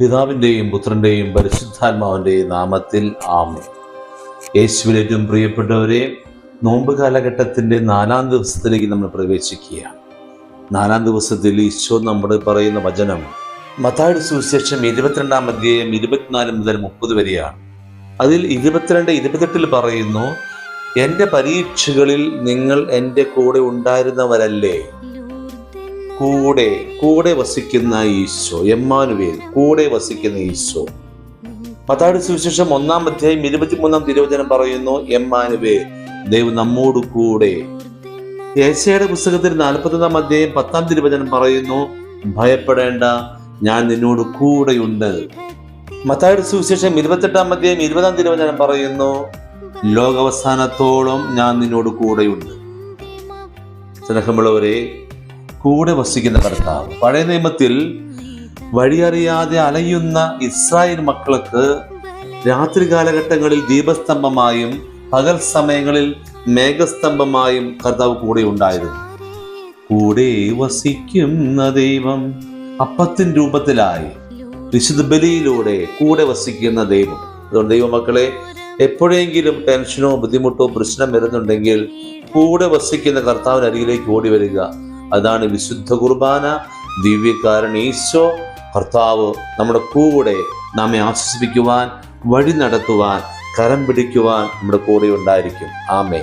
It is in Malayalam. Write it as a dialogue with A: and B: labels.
A: പിതാവിന്റെയും പുത്രന്റെയും പരിശുദ്ധാത്മാവിന്റെയും നാമത്തിൽ ആമേ യേശുവിൽ ഏറ്റവും പ്രിയപ്പെട്ടവരെ നോമ്പ് കാലഘട്ടത്തിന്റെ നാലാം ദിവസത്തിലേക്ക് നമ്മൾ പ്രവേശിക്കുകയാണ്. നാലാം ദിവസത്തിൽ ഈശോ നമ്മുടെ പറയുന്ന വചനം മത്തായുടെ സുവിശേഷം ഇരുപത്തിരണ്ടാം അധ്യായം ഇരുപത്തിനാല് മുതൽ മുപ്പത് വരെയാണ്. അതിൽ ഇരുപത്തിരണ്ട് ഇരുപത്തെട്ടിൽ പറയുന്നു എന്റെ പരീക്ഷകളിൽ നിങ്ങൾ എന്റെ കൂടെ ഉണ്ടായിരുന്നവരല്ലേ? കൂടെ കൂടെ വസിക്കുന്ന ഈശോ എമ്മാനുവേൽ കൂടെ വസിക്കുന്ന ഈശോ. പത്താടി സുവിശേഷം ഒന്നാം അധ്യായം ഇരുപത്തിമൂന്നാം തിരുവചനം പറയുന്നു എമ്മാനുവേൽ ദൈവം നമ്മോട് കൂടെ. ഏശയുടെ പുസ്തകത്തിൽ നാൽപ്പത്തൊന്നാം അധ്യായം പത്താം തിരുവചനം പറയുന്നു ഭയപ്പെടേണ്ട ഞാൻ നിന്നോട് കൂടെയുണ്ട്. മത്തായുടെ സുവിശേഷം ഇരുപത്തെട്ടാം അധ്യായം ഇരുപതാം തിരുവചനം പറയുന്നു ലോകാവസാനത്തോളം ഞാൻ നിന്നോട് കൂടെയുണ്ട്. സ്നേഹമുള്ളവരെ കൂടെ വസിക്കുന്ന കർത്താവ് പഴയ നിയമത്തിൽ വഴിയറിയാതെ അലയുന്ന ഇസ്രായേൽ മക്കൾക്ക് രാത്രി കാലഘട്ടങ്ങളിൽ ദീപസ്തംഭമായും പകൽ സമയങ്ങളിൽ മേഘസ്തംഭമായും കർത്താവ് കൂടെ ഉണ്ടായിരുന്നു. കൂടെ വസിക്കുന്ന ദൈവം അപ്പത്തിൻ രൂപത്തിലായി വിശുദ്ധ ബലിയിലൂടെ കൂടെ വസിക്കുന്ന ദൈവം. അതുകൊണ്ട് ദൈവമക്കളെ എപ്പോഴെങ്കിലും ടെൻഷനോ ബുദ്ധിമുട്ടോ പ്രശ്നം വരുന്നുണ്ടെങ്കിൽ കൂടെ വസിക്കുന്ന കർത്താവിന് അരികിലേക്ക് ഓടി വരിക. അതാണ് വിശുദ്ധ കുർബാന. ദിവ്യകാരൻ ഈശോ കർത്താവ് നമ്മുടെ കൂടെ നമ്മെ ആശ്വസിപ്പിക്കുവാൻ വഴി നടത്തുവാൻ കരം പിടിക്കുവാൻ നമ്മുടെ കൂടെ ഉണ്ടായിരിക്കും. ആമേ